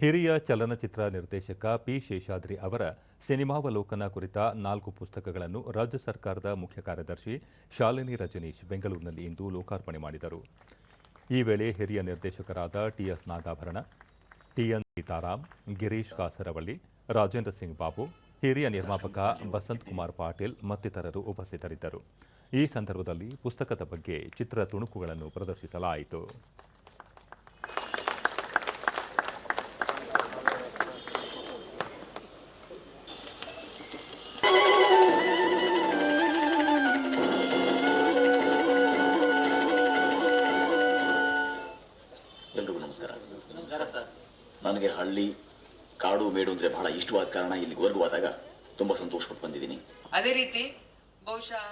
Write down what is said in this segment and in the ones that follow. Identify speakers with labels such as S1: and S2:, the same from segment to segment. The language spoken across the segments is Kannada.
S1: ಹಿರಿಯ ಚಲನಚಿತ್ರ ನಿರ್ದೇಶಕ ಪಿ ಶೇಷಾದ್ರಿ ಅವರ ಸಿನಿಮಾವಲೋಕನ ಕುರಿತ ನಾಲ್ಕು ಪುಸ್ತಕಗಳನ್ನು ರಾಜ್ಯ ಸರ್ಕಾರದ ಮುಖ್ಯ ಕಾರ್ಯದರ್ಶಿ ಶಾಲಿನಿ ರಜನೀಶ್ ಬೆಂಗಳೂರಿನಲ್ಲಿ ಇಂದು ಲೋಕಾರ್ಪಣೆ ಮಾಡಿದರು. ಈ ವೇಳೆ ಹಿರಿಯ ನಿರ್ದೇಶಕರಾದ T S Nagabharana, T N Seetharam, Girish Kasaravalli, Rajendra Singh Babu, ಹಿರಿಯ ನಿರ್ಮಾಪಕ ಬಸಂತ್ ಕುಮಾರ್ ಪಾಟೀಲ್ ಮತ್ತಿತರರು ಉಪಸ್ಥಿತರಿದ್ದರು. ಈ ಸಂದರ್ಭದಲ್ಲಿ ಪುಸ್ತಕದ ಬಗ್ಗೆ ಚಿತ್ರ ತುಣುಕುಗಳನ್ನು ಪ್ರದರ್ಶಿಸಲಾಯಿತು.
S2: ಎಲ್ರಿಗೂ ನಮಸ್ಕಾರ ನನಗೆ ಹಳ್ಳಿ ಕಾಡು ಮೇಡು ಅಂದ್ರೆ ಬಹಳ ಇಷ್ಟವಾದ ಕಾರಣ ಇಲ್ಲಿಗೆ ವರ್ಗವಾದಾಗ ತುಂಬಾ ಸಂತೋಷಪಟ್ಟು ಬಂದಿದ್ದೀನಿ.
S3: ಅದೇ ರೀತಿ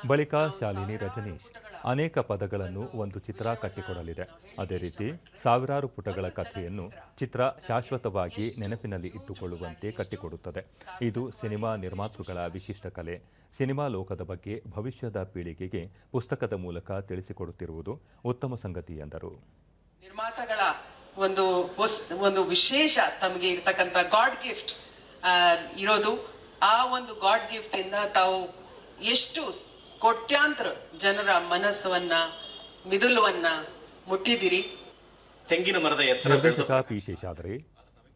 S1: ಬಳಿಕ ಶಾಲಿನಿ ರಜನೀಶ್ ಅನೇಕ ಪದಗಳನ್ನು ಒಂದು ಚಿತ್ರ ಕಟ್ಟಿಕೊಡಲಿದೆ. ಅದೇ ರೀತಿ ಸಾವಿರಾರು ಪುಟಗಳ ಕಥೆಯನ್ನು ಚಿತ್ರ ಶಾಶ್ವತವಾಗಿ ನೆನಪಿನಲ್ಲಿ ಇಟ್ಟುಕೊಳ್ಳುವಂತೆ ಕಟ್ಟಿಕೊಡುತ್ತದೆ. ಇದು ಸಿನಿಮಾ ನಿರ್ಮಾತೃಗಳ ವಿಶಿಷ್ಟ ಕಲೆ. ಸಿನಿಮಾ ಲೋಕದ ಬಗ್ಗೆ ಭವಿಷ್ಯದ ಪೀಳಿಗೆಗೆ ಪುಸ್ತಕದ ಮೂಲಕ ತಿಳಿಸಿಕೊಡುತ್ತಿರುವುದು ಉತ್ತಮ ಸಂಗತಿ ಎಂದರು.
S3: ನಿರ್ಮಾತಗಳ ಒಂದು ಹೊಸ್ ಒಂದು ವಿಶೇಷ ತಮಗೆ ಇರ್ತಕ್ಕಂಥ ಗಾಡ್ ಗಿಫ್ಟ್ ಇರೋದು. ಆ ಒಂದು ಗಾಡ್ ಗಿಫ್ಟ್ ಇಂದ ತಾವು ಎಷ್ಟು ಕೋಟ್ಯಾಂತರ ಜನರ ಮನಸ್ಸನ್ನ ಮಿದುಲುವನ್ನ ಮುಟ್ಟಿದಿರಿ
S4: ತೆಂಗಿನ ಮರದ ಎತ್ತರ
S1: ನಿರ್ದೇಶಕ ಪಿ ಶೇಷಾದ್ರಿ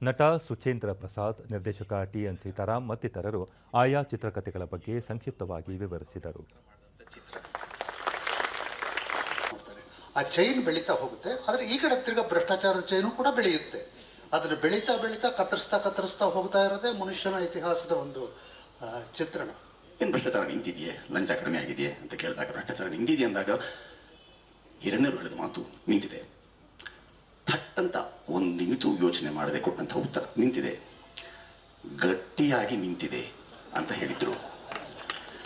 S1: ನಟ ಸುಚೇಂದ್ರ ಪ್ರಸಾದ್ ನಿರ್ದೇಶಕ ಟಿ ಎನ್ ಸೀತಾರಾಮ್ ಮತ್ತಿತರರು ಆಯಾ ಚಿತ್ರಕಥೆಗಳ ಬಗ್ಗೆ ಸಂಕ್ಷಿಪ್ತವಾಗಿ ವಿವರಿಸಿದರು.
S5: ಆ ಚೈನ್ ಬೆಳೀತಾ ಹೋಗುತ್ತೆ. ಆದರೆ ಈ ಕಡೆ ತಿರ್ಗ ಭ್ರಷ್ಟಾಚಾರದ ಚೈನು ಕೂಡ ಬೆಳೆಯುತ್ತೆ. ಅದನ್ನು ಬೆಳೀತಾ ಬೆಳೀತಾ ಕತ್ತರಿಸ್ತಾ ಕತ್ತರಿಸ್ತಾ ಹೋಗ್ತಾ ಇರೋದೇ ಮನುಷ್ಯನ ಇತಿಹಾಸದ ಒಂದು ಚಿತ್ರಣ.
S2: ಏನ್ ಭ್ರಷ್ಟಾಚಾರ ನಿಂತಿದೆಯೇ? ಲಂಚ ಕಡಿಮೆ ಆಗಿದೆಯೇ ಅಂತ ಕೇಳಿದಾಗ ಭ್ರಷ್ಟಾಚಾರ ನಿಂತಿದೆಯೇ ಅಂದಾಗ ಹಿರಣ್ಯರು ಹೇಳಿದ ಮಾತು ನಿಂತಿದೆ. ಥಟ್ಟಂತ ನಿಮಿತು ಯೋಚನೆ ಮಾಡದೆ ಕೊಟ್ಟಂತ ಉತ್ತರ ನಿಂತಿದೆ. ಗಟ್ಟಿಯಾಗಿ ನಿಂತಿದೆ ಅಂತ ಹೇಳಿದ್ರು.